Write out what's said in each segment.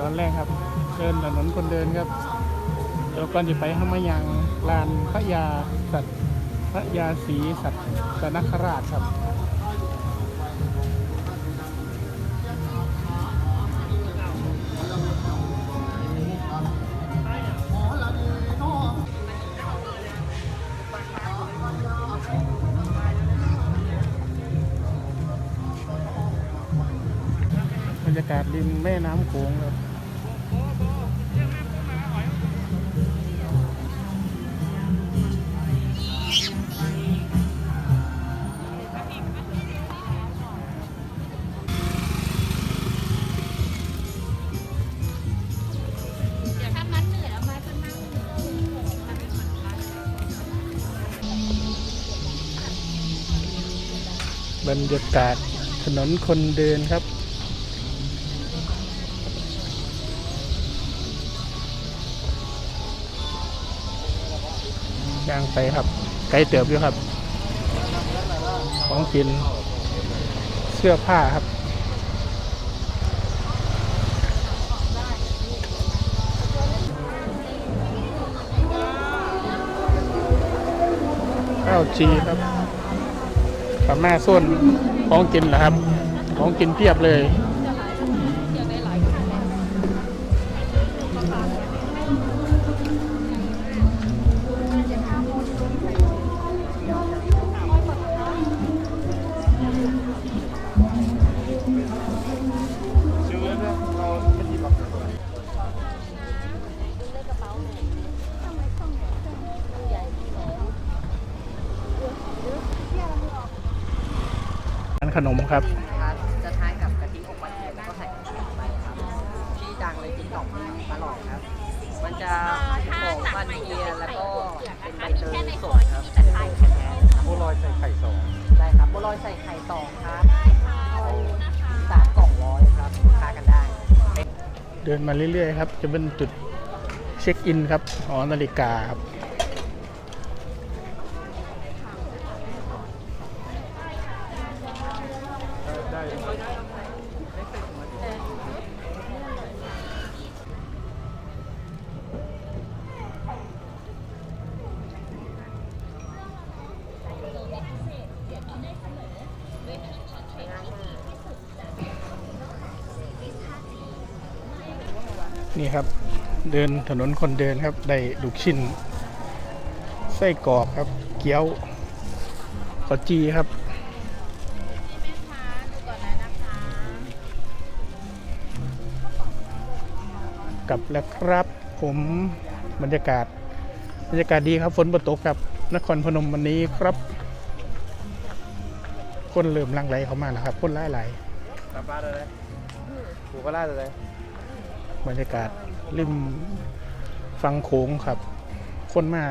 ตอนแรกครับ เดินถนนคนเดินครับเดี๋ยวก่อนจะไปห้ามายังลานพระยาสัตว์พระยาศรีสัตว์สนคราชครับ รรยากาศริมแม่น้ำโขงครับเดี๋ยวถ้ามัดเหนื่องบรรยากาศถนนคนเดินครับ ย่างไปครับ ไกลเติบอยู่ครับ ของกิน เสื้อผ้าครับข้าวจีครับกับแม่ส้นของกินเหรอครับ ของกินเพียบเลย ขนมครับครับ จะทานกับกะทิอบมันเทียมแล้วก็ใส่กะทิไปครับที่ดังเลยติ๊กต็อกตลอดครับ มันจะหอมมันเทียมแล้วก็เป็นใบเตยสดครับเป็นใบแท้ครับบัวลอยใส่ไข่สองได้ครับบัวลอยใส่ไข่สองครับเอาสามกล่องร้อยครับทานกันได้ เดินมาเรื่อยๆครับ จะเป็นจุดเช็คอินครับหอนาฬิกาครับ ได้นี่ครับเดินถนนคนเดินครับ ได้ลูกชิ้น ไส้กรอกครับ เกี๊ยวขอจีครับ กลับแล้วครับผมบรรยากาศ บรรยากาศดีครับฝนบตกครับนครพนมวันนี้ครับ คนเริ่มหลังไหลเข้ามาแล้วครับ คนหลายไหลายตามบ้านเลยผูก็ล่าเลยบรรยากาศริมฟังโขงครับ คนมา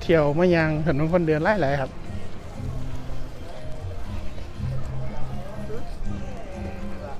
เที่ยวมายางถนนคนเดินหลายไหลายๆครับ